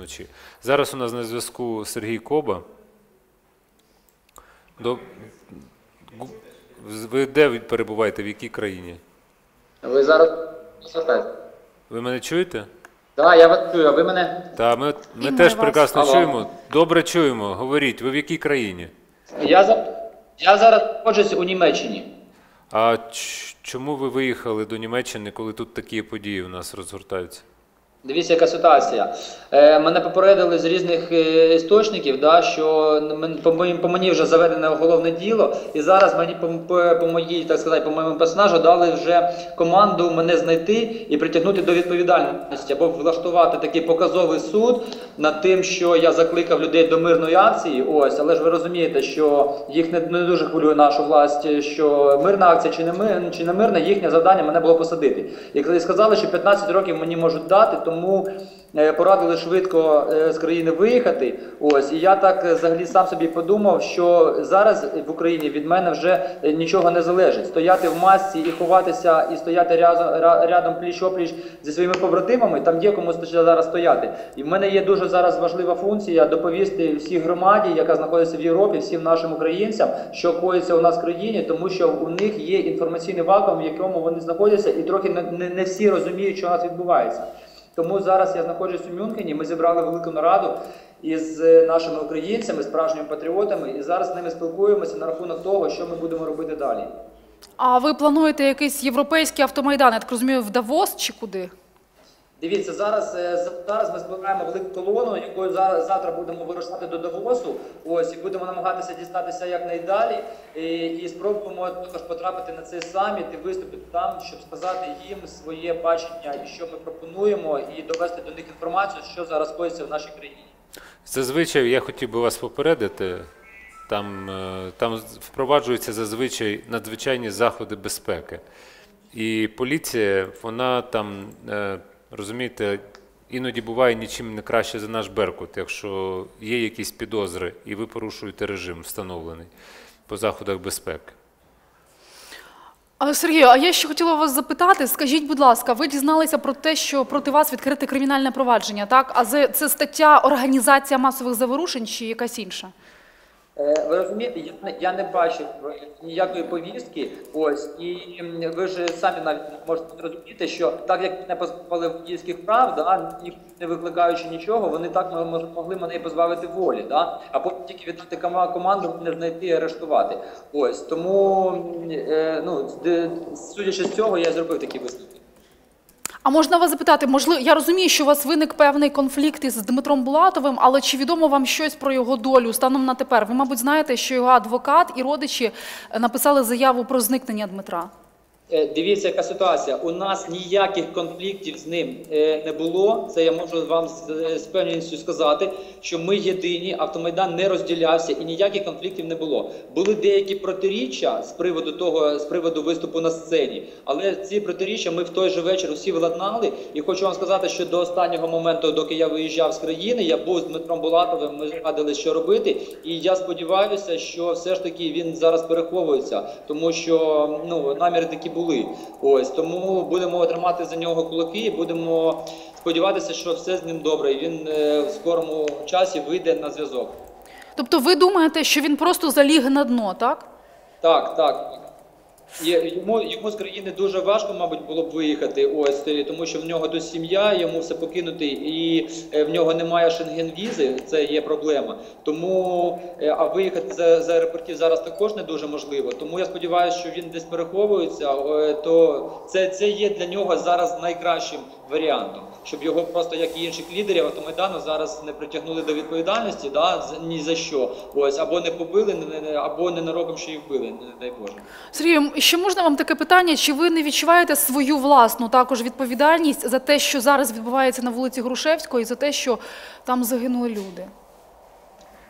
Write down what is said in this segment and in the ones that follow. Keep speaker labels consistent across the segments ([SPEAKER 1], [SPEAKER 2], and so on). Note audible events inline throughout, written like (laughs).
[SPEAKER 1] вночі. Зараз у нас на зв'язку Сергій Коба. До... Ви де перебуваєте? В якій країні?
[SPEAKER 2] Ви зараз?
[SPEAKER 1] Ви мене чуєте?
[SPEAKER 2] Так, я вас чую, а ви мене?
[SPEAKER 1] Та ми, ми теж
[SPEAKER 3] вас.
[SPEAKER 1] прекрасно
[SPEAKER 2] Алло.
[SPEAKER 1] чуємо. Добре чуємо. Говоріть, ви в якій країні?
[SPEAKER 2] Я, за... я зараз знаходжусь у Німеччині.
[SPEAKER 1] А ч- чому ви виїхали до Німеччини, коли тут такі події у нас розгортаються?
[SPEAKER 2] Дивіться, яка ситуація. Е, мене попередили з різних е, істочників, да, що по, по мені вже заведене уголовне діло, і зараз мені по, по, по моїй, так сказати, по моєму персонажу дали вже команду мене знайти і притягнути до відповідальності або влаштувати такий показовий суд над тим, що я закликав людей до мирної акції. Ось, але ж ви розумієте, що їх не, не дуже хвилює нашу власть, що мирна акція чи не чи не мирна, їхнє завдання мене було посадити. І коли сказали, що 15 років мені можуть дати, тому е, порадили швидко е, з країни виїхати. Ось і я так е, взагалі сам собі подумав, що зараз в Україні від мене вже нічого не залежить. Стояти в масці і ховатися, і стояти рядом, пліч опліч зі своїми побратимами. Там є кому зараз стояти. І в мене є дуже зараз важлива функція доповісти всій громаді, яка знаходиться в Європі, всім нашим українцям, що коїться у нас в країні, тому що у них є інформаційний вакуум, в якому вони знаходяться, і трохи не всі розуміють, що у нас відбувається. Тому зараз я знаходжусь у Мюнхені. Ми зібрали велику нараду із е, нашими українцями, справжніми патріотами, і зараз з ними спілкуємося на рахунок того, що ми будемо робити далі.
[SPEAKER 3] А ви плануєте якийсь європейський автомайдан, я так розумію, в Давос чи куди?
[SPEAKER 2] Дивіться, зараз, е, зараз ми збираємо велику колону, якою завтра будемо вирушати до Давосу. Ось і будемо намагатися дістатися якнайдалі. І, і спробуємо також потрапити на цей саміт і виступити там, щоб сказати їм своє бачення і що ми пропонуємо, і довести до них інформацію, що зараз коїться в нашій країні.
[SPEAKER 1] Зазвичай я хотів би вас попередити. Там, е, там впроваджуються зазвичай надзвичайні заходи безпеки. І поліція, вона там, е, розумієте, іноді буває нічим не краще за наш Беркут, якщо є якісь підозри, і ви порушуєте режим встановлений по заходах безпеки.
[SPEAKER 3] Сергію, а я ще хотіла вас запитати. Скажіть, будь ласка, ви дізналися про те, що проти вас відкрите кримінальне провадження, так? А це, стаття організація масових заворушень чи якась інша?
[SPEAKER 2] Е, Ви розумієте, я, не- я не бачив ніякої повістки. Ось і ви ж самі навіть можете зрозуміти, що так як мене позбавили водійських прав, да, не викликаючи нічого, вони так могли мене позбавити волі, да, а потім тільки віддати кома- команду мене знайти і арештувати. Ось тому, е, ну судячи з цього, я зробив такі висновки.
[SPEAKER 3] Можна вас запитати, можливо, я розумію, що у вас виник певний конфлікт із Дмитром Булатовим, але чи відомо вам щось про його долю станом на тепер? Ви, мабуть, знаєте, що його адвокат і родичі е, написали заяву про зникнення Дмитра.
[SPEAKER 2] Е, Дивіться, яка ситуація. У нас ніяких конфліктів з ним е, не було. Це я можу вам е, з певністю сказати, що ми єдині, автомайдан не розділявся і ніяких конфліктів не було. Були деякі протиріччя з приводу того, з приводу виступу на сцені, але ці протиріччя ми в той же вечір усі владнали. І хочу вам сказати, що до останнього моменту, доки я виїжджав з країни, я був з Дмитром Булатовим. Ми радили, що робити. І я сподіваюся, що все ж таки він зараз переховується, тому що ну наміри такі були. Ось тому будемо тримати за нього кулаки, і будемо сподіватися, що все з ним добре. І він е, в скорому часі вийде на зв'язок.
[SPEAKER 3] Тобто ви думаєте, що він просто заліг на дно, так?
[SPEAKER 2] Так, так. Йому, йому з країни дуже важко, мабуть, було б виїхати, ось тому що в нього тут сім'я, йому все покинути, і е, в нього немає шенген-візи, це є проблема. Тому е, а виїхати з, з аеропортів зараз також не дуже можливо. Тому я сподіваюся, що він десь переховується. е, То це, це є для нього зараз найкращим варіантом, щоб його просто як і інших лідерів автомайдану зараз не притягнули до відповідальності, да ні за що. Ось або не побили, або ненароком ще й вбили, не дай Боже.
[SPEAKER 3] Сергію, ще можна вам таке питання? Чи ви не відчуваєте свою власну також відповідальність за те, що зараз відбувається на вулиці Грушевського, і за те, що там загинули люди?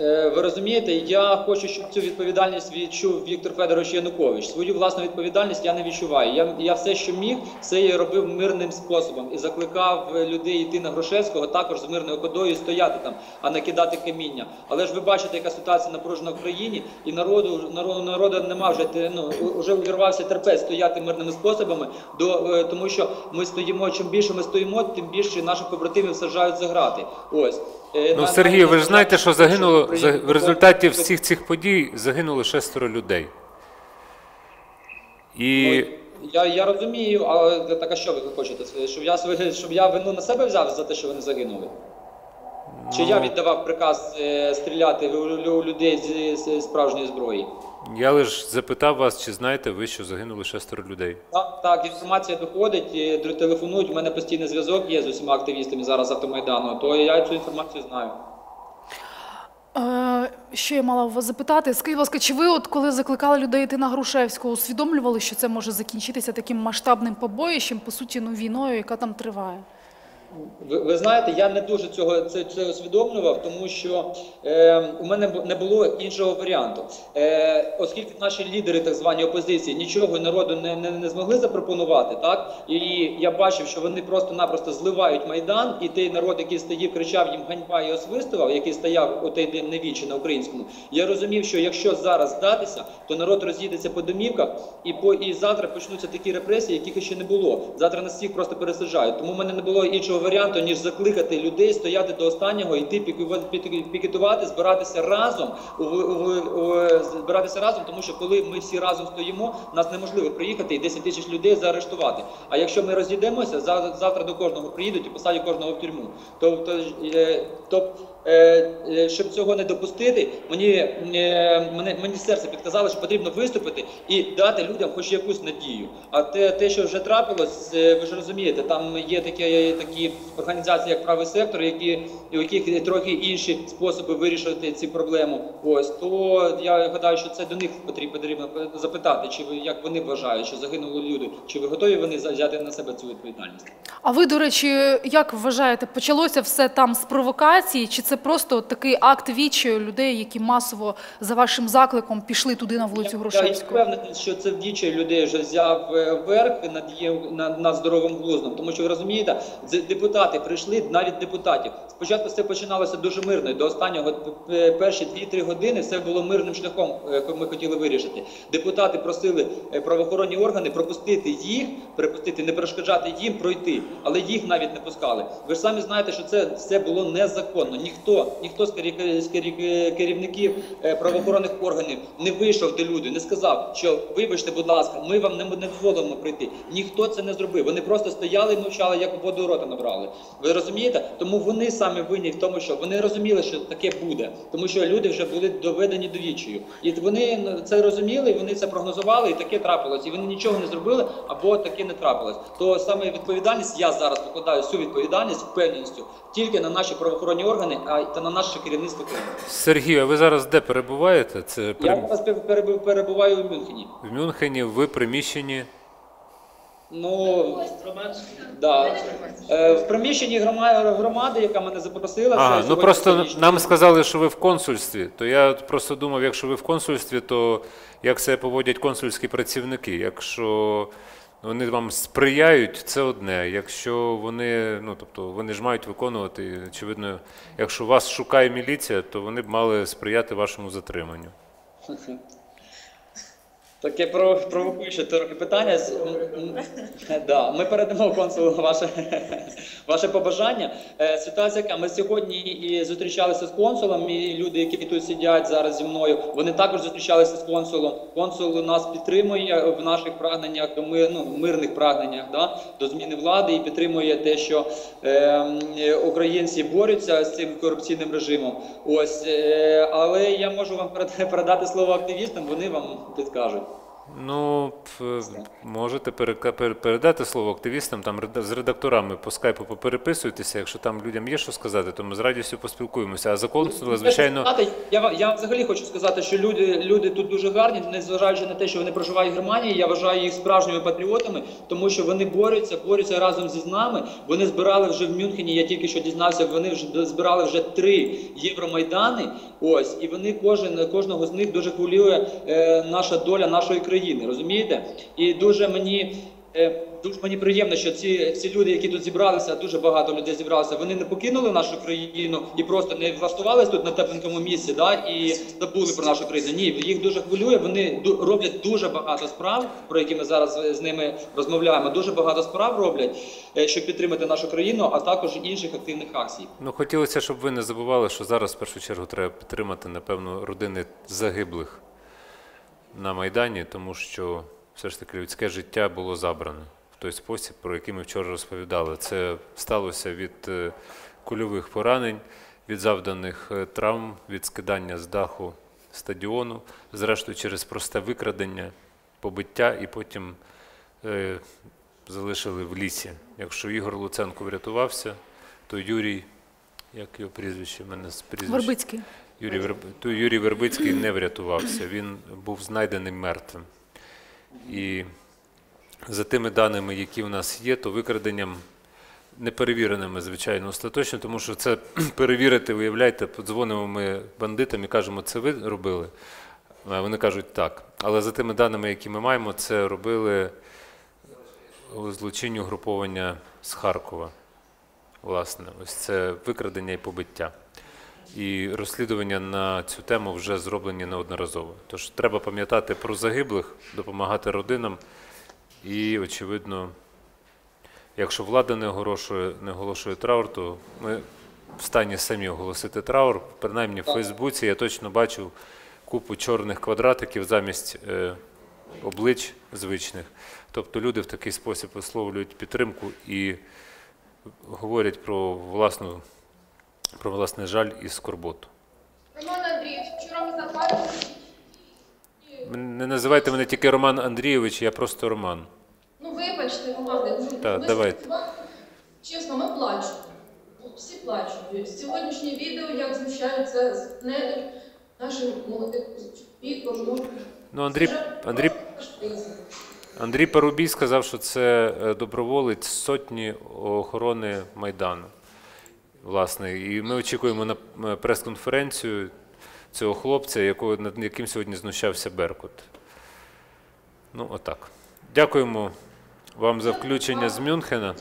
[SPEAKER 2] Е, Ви розумієте, я хочу, щоб цю відповідальність відчув Віктор Федорович Янукович. Свою власну відповідальність я не відчуваю. Я, я все, що міг, все я робив мирним способом і закликав е, людей йти на Грушевського також з мирною ходою стояти там, а не кидати каміння. Але ж ви бачите, яка ситуація напружена в країні, і народу народу, народу нема вже ну вже увірвався терпець стояти мирними способами. До е, тому, що ми стоїмо. Чим більше ми стоїмо, тим більше наших побратимів саджають за грати. Ось
[SPEAKER 1] Ну, Сергій, ви ж знаєте, що загинуло в результаті всіх цих подій загинуло шестеро людей. І
[SPEAKER 2] Я, я розумію, але так а що ви хочете? Щоб я щоб я вину на себе взяв за те, що вони загинули? Чи я віддавав приказ е, стріляти у, людей з, з справжньої зброї?
[SPEAKER 1] Я лише запитав вас, чи знаєте ви, що загинули шестеро людей.
[SPEAKER 2] Так, так, інформація доходить, телефонують. У мене постійний зв'язок є з усіма активістами зараз автомайдану, то я цю інформацію знаю.
[SPEAKER 3] Е, що я мала вас запитати? Скажіть, будь ласка, чи ви, от коли закликали людей йти на Грушевського, усвідомлювали, що це може закінчитися таким масштабним побоїщем, по суті, ну, війною, яка там триває?
[SPEAKER 2] Ви, ви знаєте, я не дуже цього це, це усвідомлював, тому що е, у мене не було іншого варіанту. Е, оскільки наші лідери, так звані опозиції, нічого народу не, не, не змогли запропонувати, так і я бачив, що вони просто-напросто зливають майдан, і той народ, який стоїв, кричав їм ганьба і освистував, який стояв у той день невічі на українському. Я розумів, що якщо зараз здатися, то народ роз'їдеться по домівках, і по і завтра почнуться такі репресії, яких ще не було. Завтра нас всіх просто пересаджають. Тому в мене не було іншого варіанту, ніж закликати людей стояти до останнього, йти пікетувати, збиратися разом, збиратися разом, тому що коли ми всі разом стоїмо, нас неможливо приїхати і 10 тисяч людей заарештувати. А якщо ми розійдемося, за- завтра до кожного приїдуть і посадять кожного в тюрму. Тобто, тоб- е, щоб цього не допустити, мені, мене, мені серце підказало, що потрібно виступити і дати людям хоч якусь надію. А те, те що вже трапилось, ви ж розумієте, там є такі, такі організації, як правий сектор, які, у яких трохи інші способи вирішити ці проблеми. Ось то я гадаю, що це до них потрібно, запитати, чи ви як вони вважають, що загинули люди, чи ви готові вони взяти на себе цю відповідальність?
[SPEAKER 3] А ви, до речі, як вважаєте, почалося все там з провокації, чи це просто такий акт відчаю людей, які масово за вашим закликом пішли туди на вулицю
[SPEAKER 2] Я, я
[SPEAKER 3] Грушевського?
[SPEAKER 2] впевнений, що це вдічі людей вже взяв е, верх над, є- над, над здоровим глуздом. Тому що ви розумієте, депутати прийшли, навіть депутатів. Спочатку все починалося дуже мирно. До останнього е, перші 2-3 години все було мирним шляхом. е, Ми хотіли вирішити. Депутати просили е, правоохоронні органи пропустити їх, припустити, не перешкоджати їм пройти, але їх навіть не пускали. Ви ж самі знаєте, що це все було незаконно. Ніхто, ніхто з керів- з керів- керівників правоохоронних органів не вийшов до люди, не сказав, що вибачте, будь ласка, ми вам не, дозволимо прийти. Ніхто це не зробив. Вони просто стояли і мовчали, як воду рота набрали. Ви розумієте? Тому вони саме винні в тому, що вони розуміли, що таке буде, тому що люди вже були доведені до відчаю. І вони це розуміли, вони це прогнозували, і таке трапилось. І вони нічого не зробили, або таке не трапилось. То саме відповідальність я зараз покладаю всю відповідальність впевненістю тільки на наші правоохоронні органи, а та на наше керівництво країни.
[SPEAKER 1] Сергій, а ви зараз де перебуваєте? Це
[SPEAKER 2] Я зараз перебуваю в Мюнхені.
[SPEAKER 1] в Мюнхені, ви приміщенні.
[SPEAKER 2] Ну да. Е, в приміщенні грома- громади, яка мене запросила, це
[SPEAKER 1] ну просто
[SPEAKER 2] столічний.
[SPEAKER 1] нам сказали, що ви в консульстві. То я просто думав, якщо ви в консульстві, то як себе поводять консульські працівники? Якщо вони вам сприяють, це одне. Якщо вони, ну тобто вони ж мають виконувати, очевидно, якщо вас шукає міліція, то вони б мали сприяти вашому затриманню. (laughs)
[SPEAKER 2] Таке про- провокуюче трохи питання. Да, ми передамо консулу ваше, ваше побажання. Е, Ситуація яка ми сьогодні і зустрічалися з консулом, і люди, які тут сидять зараз зі мною, вони також зустрічалися з консулом. Консул нас підтримує в наших прагненнях до мир, ну, мирних прагненнях да, до зміни влади і підтримує те, що е, українці борються з цим корупційним режимом. Ось, е, але я можу вам перед- передати слово активістам, вони вам підкажуть.
[SPEAKER 1] Ну, можете передати слово активістам, там з редакторами по скайпу попереписуйтеся. Якщо там людям є що сказати, то ми з радістю поспілкуємося. А за консула, звичайно,
[SPEAKER 2] Знаєте, Я, я взагалі хочу сказати, що люди, люди тут дуже гарні, незважаючи на те, що вони проживають в Германії, я вважаю їх справжніми патріотами, тому що вони борються, борються разом зі нами. Вони збирали вже в Мюнхені, я тільки що дізнався, вони вже збирали вже три Євромайдани. Ось, і вони кожен кожного з них дуже хвилює е, наша доля нашої країни, розумієте? І дуже мені. е, Дуже мені приємно, що ці, ці люди, які тут зібралися, дуже багато людей зібралися. Вони не покинули нашу країну і просто не влаштувалися тут на тепленькому місці, да і забули про нашу країну. Ні, їх дуже хвилює. Вони роблять дуже багато справ, про які ми зараз з ними розмовляємо. Дуже багато справ роблять, е, щоб підтримати нашу країну, а також інших активних акцій.
[SPEAKER 1] ну хотілося, щоб ви не забували, що зараз в першу чергу треба підтримати, напевно, родини загиблих на Майдані, тому що все ж таки людське життя було забрано в той спосіб, про який ми вчора розповідали. Це сталося від е, кульових поранень, від завданих е, травм, від скидання з даху стадіону, зрештою через просте викрадення, побиття і потім е, залишили в лісі. Якщо Ігор Луценко врятувався, то Юрій, як його прізвище, мене з прізвища. Юрій, Верб... то Юрій Вербицький не врятувався, він був знайдений мертвим. І за тими даними, які в нас є, то викраденням неперевіреними, звичайно, остаточно, тому що це (clears throat) перевірити, виявляєте, подзвонимо ми бандитам і кажемо, це ви робили. Вони кажуть так. Але за тими даними, які ми маємо, це робили злочинні угруповання з Харкова. Власне, ось це викрадення і побиття. І розслідування на цю тему вже зроблені неодноразово. Тож треба пам'ятати про загиблих, допомагати родинам. І, очевидно, якщо влада не оголошує, не оголошує траур, то ми в стані самі оголосити траур. Принаймні в Фейсбуці я точно бачив купу чорних квадратиків замість е, облич звичних. Тобто люди в такий спосіб висловлюють підтримку і говорять про власну про власний жаль і скорботу.
[SPEAKER 4] Роман Андрійович, вчора ми знаходилися.
[SPEAKER 1] Не називайте мене тільки Роман Андрійович, я просто Роман.
[SPEAKER 4] Ну, вибачте, Романе, ну,
[SPEAKER 1] Так,
[SPEAKER 4] ви
[SPEAKER 1] давайте.
[SPEAKER 4] Чесно, ми плачемо. Всі плачуть. Сьогоднішнє відео, як знущаються з недр нашим молодим. Ну,
[SPEAKER 1] Ну, Андрій, Андрій. Андрій Парубій сказав, що це е, доброволець сотні охорони Майдану. Власне, і ми очікуємо на е, прес-конференцію цього хлопця, якого, над яким сьогодні знущався Беркут. Ну, отак. Дякуємо вам за включення з Мюнхена.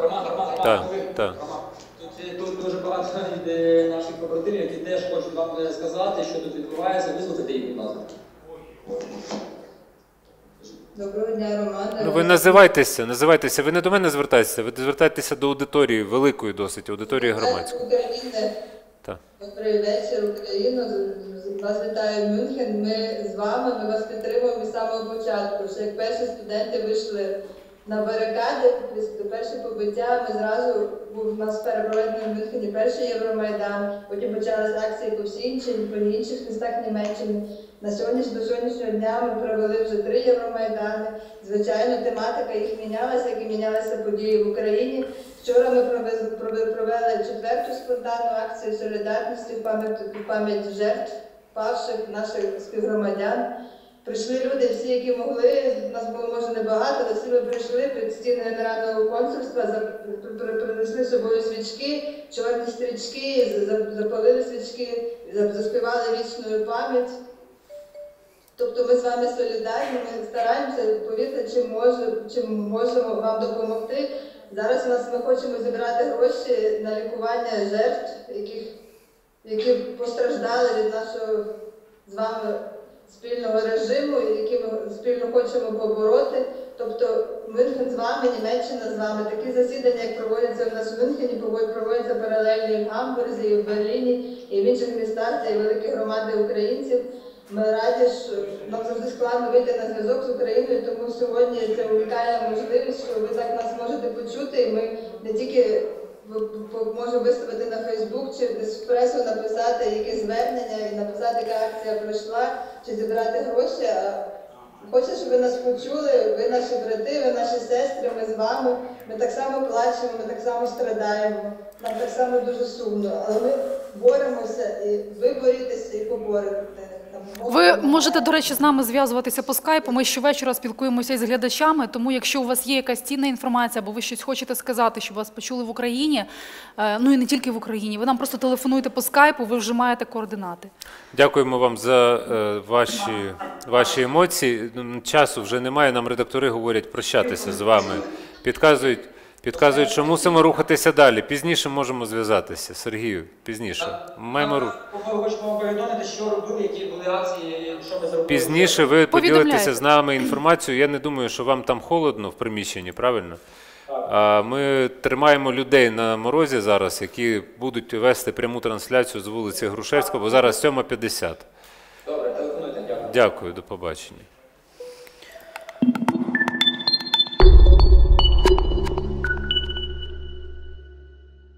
[SPEAKER 2] Роман, Роман,
[SPEAKER 1] Так, так.
[SPEAKER 2] Тут, дуже багато е, наших побратимів, які теж хочуть вам е, сказати, що тут відбувається. Вислухайте їх, будь ласка.
[SPEAKER 5] Доброго дня, Роман.
[SPEAKER 1] Ну, ви називайтеся, називайтеся. Ви не до мене звертаєтеся, ви звертайтеся до аудиторії, великої досить, аудиторії громадської.
[SPEAKER 5] України.
[SPEAKER 1] Так.
[SPEAKER 5] Добрий вечір, Україно. З- Вас вітає Мюнхен. Ми з вами, ми вас підтримуємо з самого початку. Ще як перші студенти вийшли на барикади, після перше побиття, ми зразу був у нас перепроведений в Мюнхені перший Євромайдан, потім почалися акції по всій іншій, по інших містах Німеччини. На сьогоднішній до сьогоднішнього дня ми провели вже три Євромайдани. Звичайно, тематика їх мінялася, як і мінялися події в Україні. Вчора ми провели, четверту спонтанну акцію солідарності в пам'ять пам'ять жертв павших наших співгромадян. Прийшли люди, всі, які могли. Нас було може небагато, але всі ми прийшли під стіни генерального консульства, принесли з собою свічки, чорні стрічки, за- за- запалили свічки, заспівали вічною пам'ять. Тобто ми з вами солідарні, ми стараємося, повірте, чим, може, чим можемо вам допомогти. Зараз нас ми хочемо зібрати гроші на лікування жертв, яких, які постраждали від нашого з вами спільного режиму, які ми спільно хочемо побороти. Тобто Мюнхен з вами, Німеччина з вами. Такі засідання, як проводяться в нас в Мюнхені, проводять- проводяться паралельно і в Гамбурзі, і в Берліні, і в інших містах, і великі громади українців. Ми раді, що нам завжди складно вийти на зв'язок з Україною, тому сьогодні це унікальна можливість, що ви так нас можете почути. І ми не тільки ви- виставити на Фейсбук чи в пресу написати якесь звернення і написати, яка акція пройшла, чи зібрати гроші. А Хочу, щоб ви нас почули, ви наші брати, ви наші сестри, ми з вами. Ми так само плачемо, ми так само страдаємо. Нам так само дуже сумно. Але ми боремося, і ви борітеся і поборете.
[SPEAKER 3] Ви можете, до речі, з нами зв'язуватися по скайпу. Ми щовечора спілкуємося із глядачами. Тому, якщо у вас є якась цінна інформація, або ви щось хочете сказати, щоб вас почули в Україні, е, ну і не тільки в Україні, ви нам просто телефонуйте по скайпу, ви вже маєте координати.
[SPEAKER 1] Дякуємо вам за е, ваші, ваші емоції. Часу вже немає. Нам редактори говорять прощатися з вами. Підказують, підказують, що мусимо рухатися далі. Пізніше можемо зв'язатися. Сергію, пізніше. Маємо рух.
[SPEAKER 2] Ми хочемо повідомити, що робили, які були акції, що ми зробили.
[SPEAKER 1] Пізніше ви поділитеся з нами інформацією. Я не думаю, що вам там холодно в приміщенні, правильно? А ми тримаємо людей на морозі зараз, які будуть вести пряму трансляцію з вулиці Грушевського, бо зараз 7.50.
[SPEAKER 2] Добре, телефонуйте, дякую.
[SPEAKER 1] Дякую, до побачення.